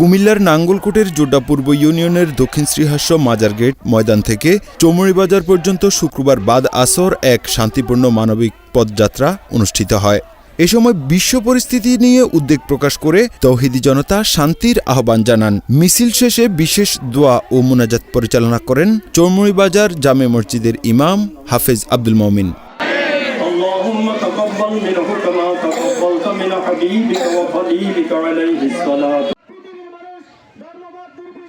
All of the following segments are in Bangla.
কুমিল্লার নাঙ্গলকোটের জোড্ডা পূর্ব ইউনিয়নের দক্ষিণ শ্রীহাস্য মাজার গেট ময়দান থেকে চৌমুড়িবাজার পর্যন্ত শুক্রবার বাদ আসর এক শান্তিপূর্ণ মানবিক পদযাত্রা অনুষ্ঠিত হয় এ সময় বিশ্ব পরিস্থিতি নিয়ে উদ্বেগ প্রকাশ করে তৌহিদি জনতা শান্তির আহ্বান জানান মিছিল শেষে বিশেষ দোয়া ও মোনাজাত পরিচালনা করেন চৌমুড়িবাজার জামে মসজিদের ইমাম হাফেজ আব্দুল মমিন اللهم تقبل منه كما تقبلت من حبيبك وخليلك عليه الصلاة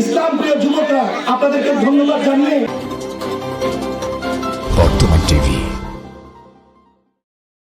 ইসলাম প্রিয় যুবকরা আপনাদেরকে ধন্যবাদ জানিয়ে বর্তমান টিভি